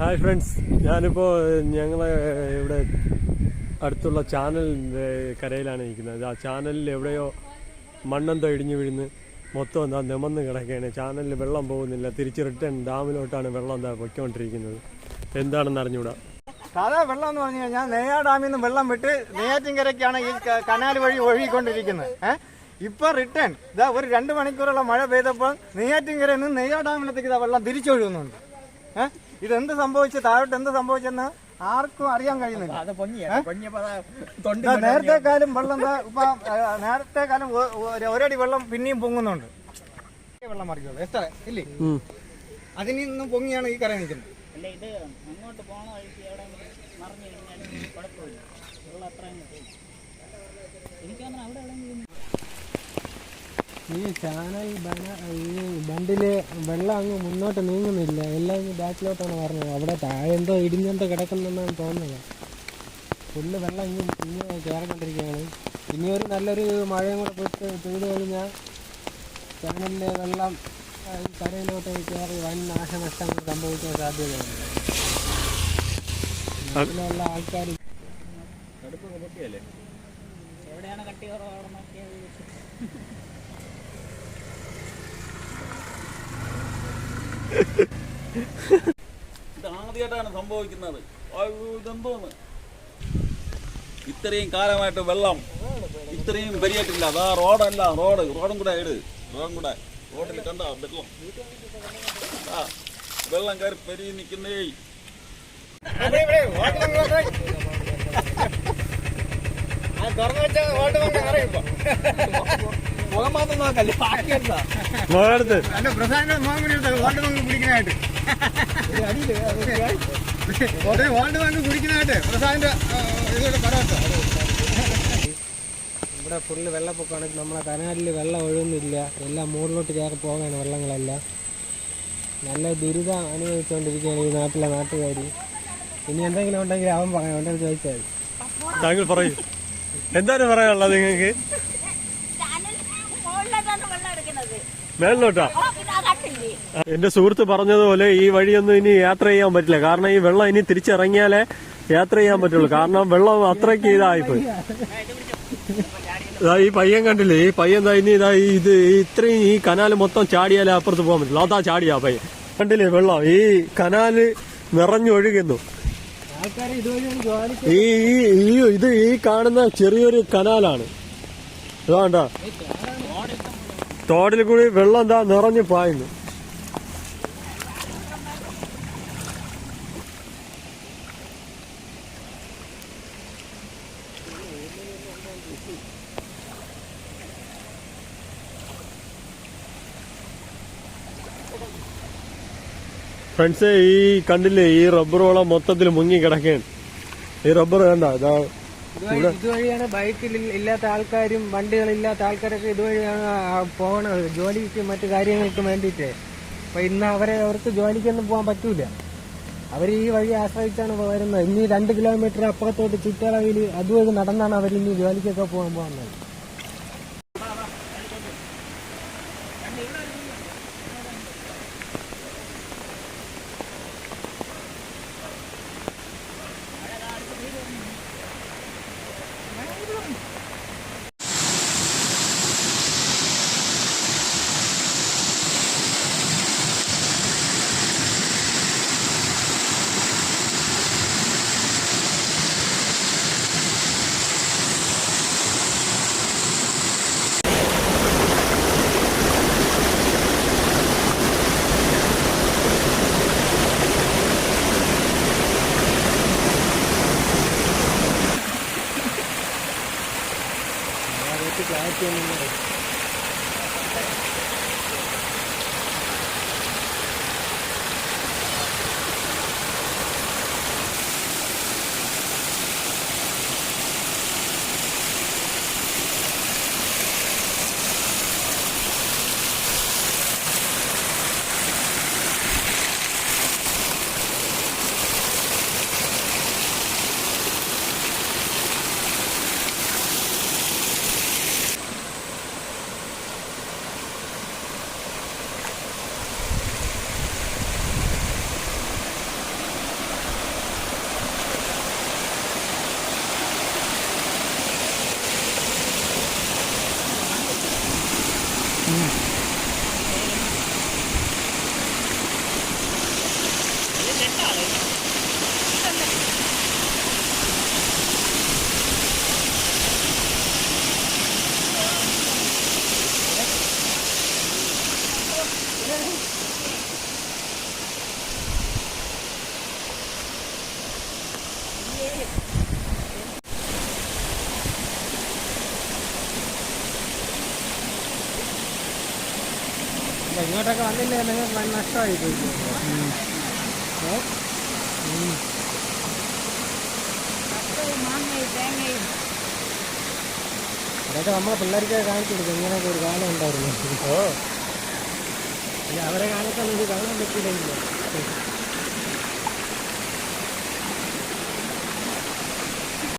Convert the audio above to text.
Hi friends. ഞാനിപ്പോൾ ഞങ്ങൾ ഇവിടെ അടുത്തുള്ള ചാനലിന്റെ കരയിലാണ് നിൽക്കുന്നത് ആ ചാനലിൽ എവിടെയോ മണ്ണെന്തോ ഇടിഞ്ഞു വീഴുന്ന്. മൊത്തം എന്താ നിമന്ന് കിടക്കുകയാണ്. ചാനലിൽ വെള്ളം പോകുന്നില്ല. തിരിച്ച് റിട്ടേൺ ഡാമിലോട്ടാണ് വെള്ളം എന്താ പൊയ്ക്കൊണ്ടിരിക്കുന്നത്. എന്താണെന്ന് അറിഞ്ഞൂടാ സാധാ വെള്ളം എന്ന് പറഞ്ഞു കഴിഞ്ഞാൽ നെയ്യാ ഡാമിൽ നിന്ന് വെള്ളം വിട്ട് നെയ്യാറ്റിൻകരയ്ക്കാണ് ഈ കനാൽ വഴി ഒഴുകിക്കൊണ്ടിരിക്കുന്നത്. ഏഹ് ഇപ്പൊ റിട്ടേൺ. ഇതാ ഒരു രണ്ട് മണിക്കൂറുള്ള മഴ പെയ്തപ്പോൾ നെയ്യാറ്റിൻകരയിൽ നിന്ന് നെയ്യാ ഡാമിലത്തേക്ക് ഇതാ വെള്ളം തിരിച്ചൊഴുകുന്നുണ്ട്. ഏഹ് ഇതെന്ത് സംഭവിച്ച്? താഴോട്ട് എന്ത് സംഭവിച്ചെന്ന് ആർക്കും അറിയാൻ കഴിയുന്നില്ല. നേരത്തെ കാലം വെള്ളം ഇപ്പൊ നേരത്തെ കാലം ഒരടി വെള്ളം പിന്നെയും പൊങ്ങുന്നുണ്ട്. വെള്ളം മറിക്കുള്ളൂ. എത്ര? ഇല്ലേ. അതിൽ നിന്നും പൊങ്ങിയാണ് ഈ കര നിൽക്കുന്നത്. എനിക്ക് തോന്നുന്നു അവിടെ എവിടെയെങ്കിലും ഈ ചാനൽ ബന- ഈ ബണ്ടിൽ വെള്ളം അങ്ങ് മുന്നോട്ട് നീങ്ങുന്നില്ല. എല്ലാം ഇങ്ങ് ബാക്കിലോട്ടാണ് പറഞ്ഞത് അവിടെ താഴെ എന്തോ ഇടിഞ്ഞെന്തോ കിടക്കുന്നെന്നാണ് തോന്നുന്നത്. ഫുള്ള് വെള്ളം ഇങ്ങ് ഇങ്ങ് കയറിക്കൊണ്ടിരിക്കുകയാണ്. ഇനി ഒരു നല്ലൊരു മഴയും കൂടെ പോയിട്ട് പെയ്ത് കഴിഞ്ഞാൽ ചാനലിലെ വെള്ളം ഈ കരയിലോട്ട് കയറി വൻ നാശനഷ്ടങ്ങൾ സംഭവിക്കാൻ സാധ്യതയുണ്ട്. അതിലുള്ള ആൾക്കാർ എവിടെയാണ് കട്ടി കുറവ് അവിടെ നോക്കിയത് ഇത് ആദ്യമായിട്ടാണ് സംഭവിക്കുന്നത് ഇതെന്തോന്ന്? ഇത്രയും കാലമായിട്ട് വെള്ളം ഇത്രയും വരിയായിട്ടില്ല അതാ റോഡല്ല റോഡ്. റോഡും കൂടെ ഇട്. റോഡും കൂടെ. റോഡിൽ കണ്ട? വെള്ളം. ആ വെള്ളം കയറി പെരുകി നിൽക്കുന്നേ തുറന്നു വെച്ചാൽ മുഖം മാത്രം നോക്കല്ലേ ബാക്കി എന്താ മോളടുത്ത് അല്ല പ്രധാന മോഹൻ വോട്ട് ബാങ്ക് കുടിക്കാനായിട്ട് അതെ വോട്ട് ബാങ്ക് കുടിക്കാനായിട്ട് പ്രധാന്റെ ഇതോടെ പറയാത്ത ഇവിടെ ഫുള്ള് വെള്ളപ്പൊക്കമാണ്. നമ്മളെ കനാലിൽ വെള്ളം ഒഴുകുന്നില്ല. എല്ലാം മുകളിലോട്ട് കയറി പോകാണ് വെള്ളങ്ങളെല്ലാം. നല്ല ദുരിതം അനുഭവിച്ചുകൊണ്ടിരിക്കുകയാണ് ഈ നാട്ടിലെ നാട്ടുകാർ ഇനി എന്തെങ്കിലും ഉണ്ടെങ്കിൽ അവൻ പറയാം. ഉണ്ടെങ്കിൽ ചോദിച്ചാൽ. താങ്കൾ പറയൂ. എന്താണ് പറയാനുള്ളത് നിങ്ങൾക്ക്? മുകളിലോട്ടാണ് വെള്ളം എടുക്കുന്നത്. മേളിലോട്ടാ? എന്റെ സുഹൃത്ത് പറഞ്ഞതുപോലെ ഈ വഴിയൊന്നും ഇനി യാത്ര ചെയ്യാൻ പറ്റില്ല. കാരണം ഈ വെള്ളം ഇനി തിരിച്ചിറങ്ങിയാലേ യാത്ര ചെയ്യാൻ പറ്റുള്ളൂ. കാരണം വെള്ളം അത്രയ്ക്ക് ഇതായിപ്പോയി. ഇതാ ഈ പയ്യൻ കണ്ടില്ലേ? ഈ പയ്യൻ ഇനി ഇതാ ഈ ഇത് ഈ ഇത്രയും ഈ കനാൽ മൊത്തം ചാടിയാലേ അപ്പുറത്ത് പോകാൻ പറ്റില്ല അതാ ചാടിയാ പയ്യൻ. കണ്ടില്ലേ വെള്ളം? ഈ കനാല് നിറഞ്ഞൊഴുകുന്നു. ഈ ഈ ഇത് ഈ കാണുന്ന ചെറിയൊരു കനാലാണ്. ഇതാണ്ട തോടിൽ കൂടി വെള്ളം എന്താ നിറഞ്ഞു പായുന്നു. ഫ്രണ്ട്സ് ഈ കണ്ടില്ലേ ഈ റബ്ബർ വളം മൊത്തത്തിൽ മുങ്ങി കിടക്കുകയാണ്. ഈ റബ്ബർ കണ്ട ഇതാ ഇതുവഴിയാണ് ബൈക്കിൽ ഇല്ലാത്ത ആൾക്കാരും വണ്ടികളില്ലാത്ത ആൾക്കാരൊക്കെ ഇതുവഴിയാണ് പോകണത് ജോലിക്ക് മറ്റു കാര്യങ്ങൾക്കും വേണ്ടിയിട്ട്. അപ്പൊ ഇന്ന് അവരെ അവർക്ക് ജോലിക്കൊന്നും പോകാൻ പറ്റൂല. അവർ ഈ വഴി ആശ്രയിച്ചാണ് വരുന്നത്. ഇനി രണ്ട് കിലോമീറ്റർ അപ്പുറത്തോട്ട് ചുറ്റളവിൽ അതുവഴി നടന്നാണ് അവർ ഇനി ജോലിക്കൊക്കെ പോകാൻ പോകുന്നത്. 这个要见见 ഇങ്ങോട്ടൊക്കെ വന്നില്ലേ നിങ്ങൾക്ക് വൻ നഷ്ടമായി പോയി ഏ? ഉം. മാങ്ങയും തേങ്ങയും അതൊക്കെ നമ്മളെ പിള്ളേർക്ക് കാണിച്ചു കൊടുക്കും ഇങ്ങനെയൊക്കെ ഒരു കാലം ഉണ്ടായിരുന്നു ഓ അവരെ കാലത്താണ് ഇത് കാണാൻ പറ്റിയില്ലെങ്കിലോ?